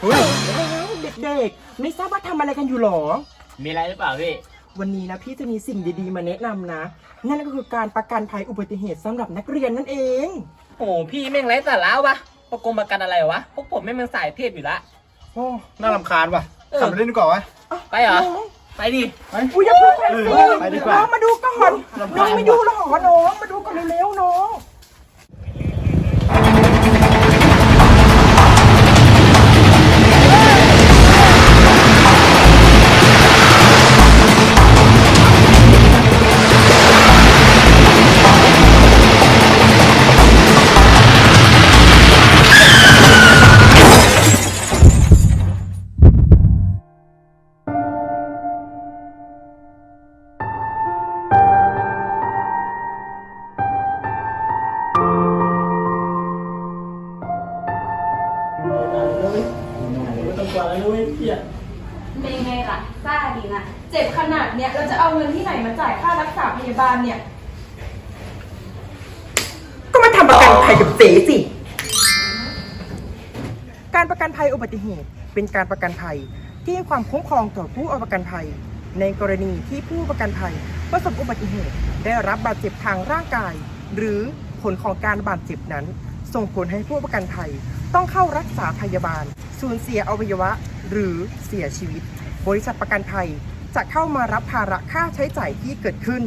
เฮ้ยแล้วเด็กๆ ไม่ทราบว่าทำอะไรกันอยู่หรอ มีอะไรหรือเปล่าพี่ วันนี้นะพี่จะมีสิ่งดีๆมาแนะนำนะ นั่นก็คือการประกันภัยอุบัติเหตุสำหรับนักเรียนนั่นเอง โอ้พี่แม่งไร้สาระวะประกงประกันอะไรวะ พวกผมแม่งมันสายเทพอยู่ละ โอ้น่ารำคาญว่ะเออ ขับไปเล่นดีกว่าวะ ไปเหรอ ไปดิ ไป อุ้ยอย่าเพิ่งไปเอสิอไปดีกว่า น้องมาดูก่อนรำคาญน้องไม่ดูหรอน้องมาดูก่อนเร็วๆน้อง เป็นไงล่ะซ่าดีนะเจ็บขนาดเนี้ยเราจะเอาเงินที่ไหนมาจ่ายค่ารักษาพยาบาลเนี่ยก็มาทำประกันภัยกับเจ๊สิ การประกันภัยอุบัติเหตุ เป็นการประกันภัยที่ให้ความคุ้มครองต่อผู้เอาประกันภัย ในกรณีที่ผู้ประกันภัยประสบอุบัติเหตุ ได้รับบาดเจ็บทางร่างกาย หรือผลของการบาดเจ็บนั้น ส่งผลให้ผู้ประกันภัย ต้องเข้ารักษาพยาบาล สูญเสียอวัยวะ หรือเสียชีวิต บริษัทประกันภัยจะเข้ามารับภาระค่าใช้จ่ายที่เกิดขึ้น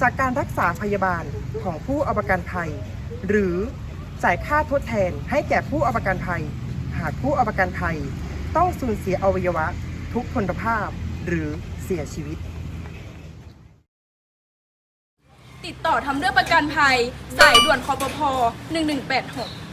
จากการรักษาพยาบาลของผู้เอาประกันภัย หรือจ่ายค่าทดแทนให้แก่ผู้เอาประกันภัย หากผู้เอาประกันภัย ต้องสูญเสียอวัยวะ ทุกพลภาพ หรือเสียชีวิต ติดต่อทำเรื่องประกันภัย สายด่วนคอปพ1186